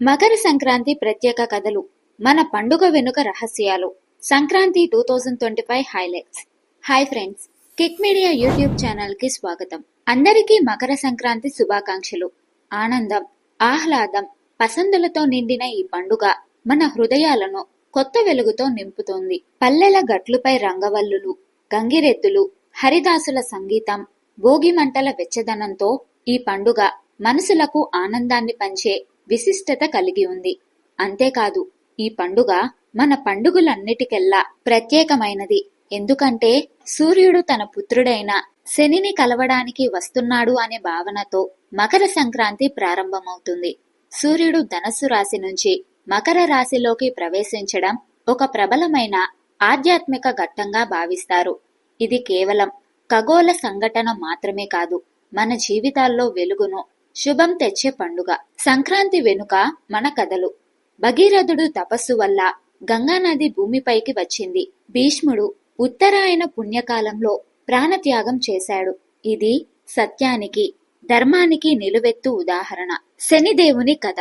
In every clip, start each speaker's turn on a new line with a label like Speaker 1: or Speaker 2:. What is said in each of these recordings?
Speaker 1: మకర సంక్రాంతి ప్రత్యేక కథలు మన పండుగ వెనుక రహస్యాలు. Sankranti two thousand twenty five highlights. Hi friends kick media YouTube ఛానల్కి స్వాగతం. అందరికీ మకర సంక్రాంతి శుభాకాంక్షలు. ఆనందం ఆహ్లాదం పసందులతో నిండిన ఈ పండుగ మన హృదయాలను కొత్త వెలుగుతో నింపుతోంది. పల్లెల గట్లుపై రంగవల్లులు గంగిరెద్దులు హరిదాసుల సంగీతం భోగి మంటల వెచ్చదనంతో ఈ పండుగ మనసులకు ఆనందాన్ని పంచే విశిష్టత కలిగి ఉంది. అంతేకాదు ఈ పండుగ మన పండుగలన్నిటికెల్లా ప్రత్యేకమైనది. ఎందుకంటే సూర్యుడు తన పుత్రుడైన శనిని కలవడానికి వస్తున్నాడు అనే భావనతో మకర సంక్రాంతి ప్రారంభమవుతుంది. సూర్యుడు ధనస్సు రాశి నుంచి మకర రాశిలోకి ప్రవేశించడం ఒక ప్రబలమైన ఆధ్యాత్మిక ఘట్టంగా భావిస్తారు. ఇది కేవలం ఖగోళ సంఘటన మాత్రమే కాదు మన జీవితాల్లో వెలుగును శుభం తెచ్చే పండుగ. సంక్రాంతి వెనుక మన కథలు. భగీరథుడు తపస్సు వల్ల గంగానది భూమిపైకి వచ్చింది. భీష్ముడు ఉత్తరాయణ పుణ్యకాలంలో ప్రాణత్యాగం చేశాడు. ఇది సత్యానికి ధర్మానికి నిలువెత్తు ఉదాహరణ. శనిదేవుని కథ.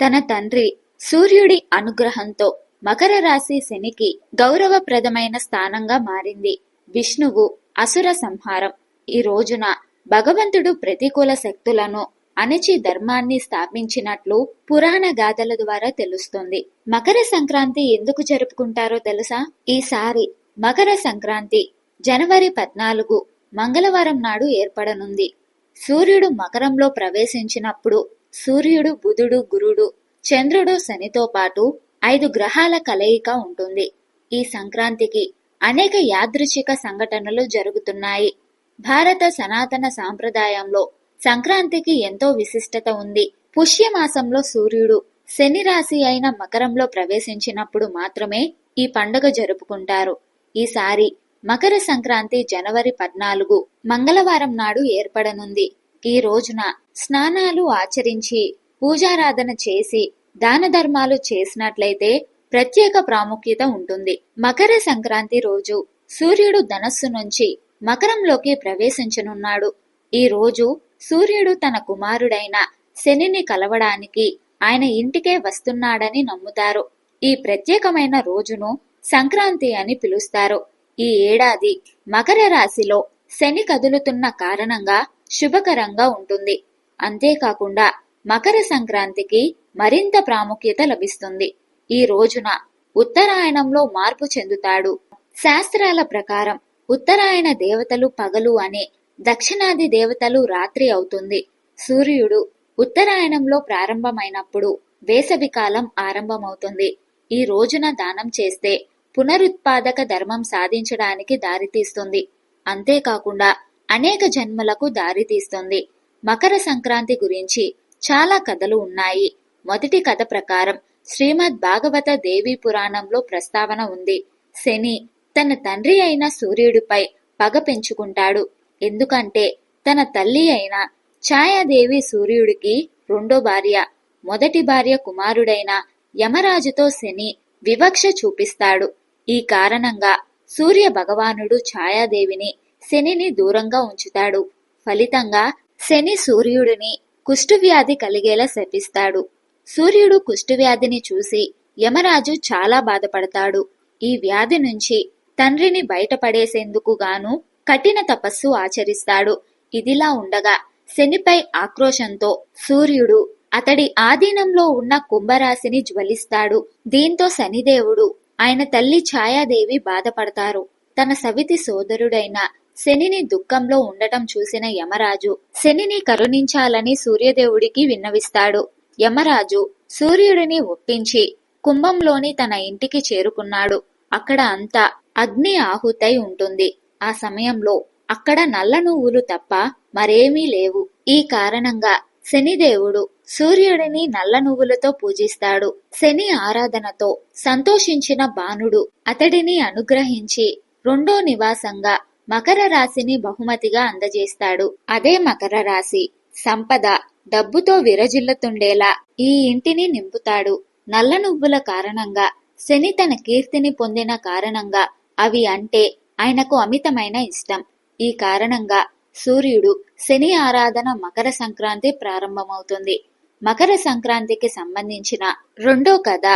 Speaker 1: తన తండ్రి సూర్యుడి అనుగ్రహంతో మకర రాశి శనికి గౌరవప్రదమైన స్థానంగా మారింది. విష్ణువు అసుర సంహారం. ఈ రోజున భగవంతుడు ప్రతికూల శక్తులను అణచి ధర్మాన్ని స్థాపించినట్లు పురాణ గాథల ద్వారా తెలుస్తుంది. మకర సంక్రాంతి ఎందుకు జరుపుకుంటారో తెలుసా? ఈసారి మకర సంక్రాంతి జనవరి పద్నాలుగు మంగళవారం నాడు ఏర్పడనుంది. సూర్యుడు మకరంలో ప్రవేశించినప్పుడు సూర్యుడు బుధుడు గురుడు చంద్రుడు శనితో పాటు ఐదు గ్రహాల కలయిక ఉంటుంది. ఈ సంక్రాంతికి అనేక యాదృచ్ఛిక సంఘటనలు జరుగుతున్నాయి. భారత సనాతన సాంప్రదాయంలో సంక్రాంతికి ఎంతో విశిష్టత ఉంది. పుష్యమాసంలో సూర్యుడు శని రాశి అయిన మకరంలో ప్రవేశించినప్పుడు మాత్రమే ఈ పండుగ జరుపుకుంటారు. ఈసారి మకర సంక్రాంతి జనవరి పద్నాలుగు మంగళవారం నాడు ఏర్పడనుంది. ఈ రోజున స్నానాలు ఆచరించి పూజారాధన చేసి దాన ధర్మాలు చేసినట్లయితే ప్రత్యేక ప్రాముఖ్యత ఉంటుంది. మకర సంక్రాంతి రోజు సూర్యుడు ధనస్సు నుంచి మకరంలోకి ప్రవేశించనున్నాడు. ఈ రోజు సూర్యుడు తన కుమారుడైన శనిని కలవడానికి ఆయన ఇంటికే వస్తున్నాడని నమ్ముతారు. ఈ ప్రత్యేకమైన రోజును సంక్రాంతి అని పిలుస్తారు. ఈ ఏడాది మకర రాశిలో శని కదులుతున్న కారణంగా శుభకరంగా ఉంటుంది. అంతేకాకుండా మకర సంక్రాంతికి మరింత ప్రాముఖ్యత లభిస్తుంది. ఈ రోజున ఉత్తరాయణంలో మార్పు చెందుతాడు. శాస్త్రాల ప్రకారం ఉత్తరాయణ దేవతలు పగలు అనే దక్షిణాది దేవతలు రాత్రి అవుతుంది. సూర్యుడు ఉత్తరాయణంలో ప్రారంభమైనప్పుడు వేసవికాలం ఆరంభమవుతుంది. ఈ రోజున దానం చేస్తే పునరుత్పాదక ధర్మం సాధించడానికి దారితీస్తుంది. అంతేకాకుండా అనేక జన్మలకు దారితీస్తుంది. మకర సంక్రాంతి గురించి చాలా కథలు ఉన్నాయి. మొదటి కథ ప్రకారం శ్రీమద్ భాగవత దేవీ పురాణంలో ప్రస్తావన ఉంది. శని తన తండ్రి అయిన సూర్యుడిపై పగ పెంచుకుంటాడు. ఎందుకంటే తన తల్లి అయిన ఛాయాదేవి సూర్యుడికి రెండో భార్య మొదటి భార్య కుమారుడైన యమరాజుతో శని వివక్ష చూపిస్తాడు. ఈ కారణంగా సూర్య భగవానుడు ఛాయాదేవిని శనిని దూరంగా ఉంచుతాడు. ఫలితంగా శని సూర్యుడిని కుష్ఠువ్యాధి కలిగేలా శపిస్తాడు. సూర్యుడు కుష్ఠువ్యాధిని చూసి యమరాజు చాలా బాధపడతాడు. ఈ వ్యాధి నుంచి తండ్రిని బయటపడేసేందుకు గాను కఠిన తపస్సు ఆచరిస్తాడు. ఇదిలా ఉండగా శనిపై ఆక్రోశంతో సూర్యుడు అతడి ఆధీనంలో ఉన్న కుంభరాశిని జ్వలిస్తాడు. దీంతో శనిదేవుడు ఆయన తల్లి ఛాయాదేవి బాధపడతారు. తన సవితి సోదరుడైన శనిని దుఃఖంలో ఉండటం చూసిన యమరాజు శనిని కరుణించాలని సూర్యదేవుడికి విన్నవిస్తాడు. యమరాజు సూర్యుడిని ఒప్పించి కుంభంలోని తన ఇంటికి చేరుకున్నాడు. అక్కడ అంతా అగ్ని ఆహుతై ఉంటుంది. ఆ సమయంలో అక్కడ నల్ల నువ్వులు తప్ప మరేమీ లేవు. ఈ కారణంగా శనిదేవుడు సూర్యుడిని నల్ల నువ్వులతో పూజిస్తాడు. శని ఆరాధనతో సంతోషించిన బాణుడు అతడిని అనుగ్రహించి రెండో నివాసంగా మకర రాశిని బహుమతిగా అందజేస్తాడు. అదే మకర రాశి సంపద డబ్బుతో విరజిల్లుతుండేలా ఈ ఇంటిని నింపుతాడు. నల్ల నువ్వుల కారణంగా శని తన కీర్తిని పొందిన కారణంగా అవి అంటే ఆయనకు అమితమైన ఇష్టం. ఈ కారణంగా సూర్యుడు శని ఆరాధన మకర సంక్రాంతి ప్రారంభమవుతుంది. మకర సంక్రాంతికి సంబంధించిన రెండో కథ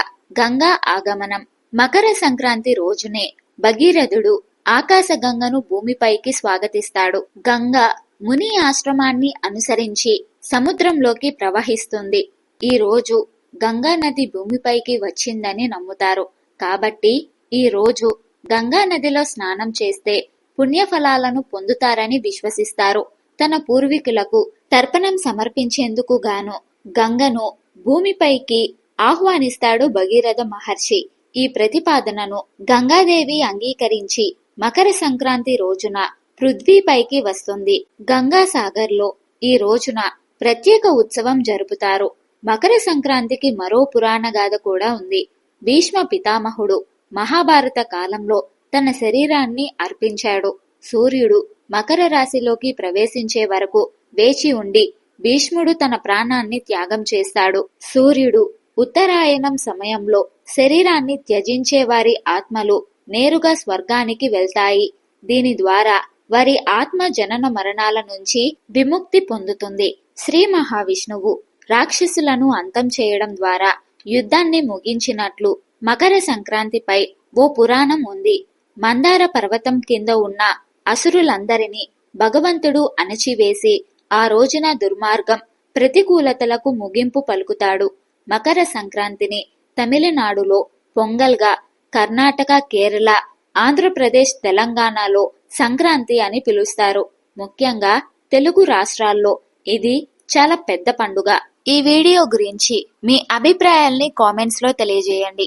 Speaker 1: గంగా ఆగమనం. మకర సంక్రాంతి రోజునే భగీరథుడు ఆకాశగంగను భూమిపైకి స్వాగతిస్తాడు. గంగ ముని ఆశ్రమాన్ని అనుసరించి సముద్రంలోకి ప్రవహిస్తుంది. ఈ రోజు గంగా నది భూమిపైకి వచ్చిందని నమ్ముతారు. కాబట్టి ఈ రోజు గంగా నదిలో స్నానం చేస్తే పుణ్యఫలాలను పొందుతారని విశ్వసిస్తారు. తన పూర్వీకులకు తర్పణం సమర్పించేందుకు గాను గంగను భూమిపైకి ఆహ్వానిస్తాడు భగీరథ మహర్షి. ఈ ప్రతిపాదనను గంగాదేవి అంగీకరించి మకర సంక్రాంతి రోజున పృథ్వీపైకి వస్తుంది. గంగాసాగర్లో ఈ రోజున ప్రత్యేక ఉత్సవం జరుపుతారు. మకర సంక్రాంతికి మరో పురాణ గాథ కూడా ఉంది. భీష్మ పితామహుడు మహాభారత కాలంలో తన శరీరాన్ని అర్పించాడు. సూర్యుడు మకర రాశిలోకి ప్రవేశించే వరకు వేచి ఉండి భీష్ముడు తన ప్రాణాన్ని త్యాగం చేస్తాడు. సూర్యుడు ఉత్తరాయణం సమయంలో శరీరాన్ని త్యజించే వారి ఆత్మలు నేరుగా స్వర్గానికి వెళ్తాయి. దీని ద్వారా వారి ఆత్మ జనన మరణాల నుంచి విముక్తి పొందుతుంది. శ్రీ మహావిష్ణువు రాక్షసులను అంతం చేయడం ద్వారా యుద్ధాన్ని ముగించినట్లు మకర సంక్రాంతిపై ఓ పురాణం ఉంది. మందార పర్వతం కింద ఉన్న అసురులందరినీ భగవంతుడు అణచివేసి ఆ రోజున దుర్మార్గం ప్రతికూలతలకు ముగింపు పలుకుతాడు. మకర సంక్రాంతిని తమిళనాడులో పొంగల్గా కర్ణాటక కేరళ ఆంధ్రప్రదేశ్ తెలంగాణలో సంక్రాంతి అని పిలుస్తారు. ముఖ్యంగా తెలుగు రాష్ట్రాల్లో ఇది చాలా పెద్ద పండుగ. ఈ వీడియో గురించి మీ అభిప్రాయాల్ని కామెంట్స్లో తెలియజేయండి.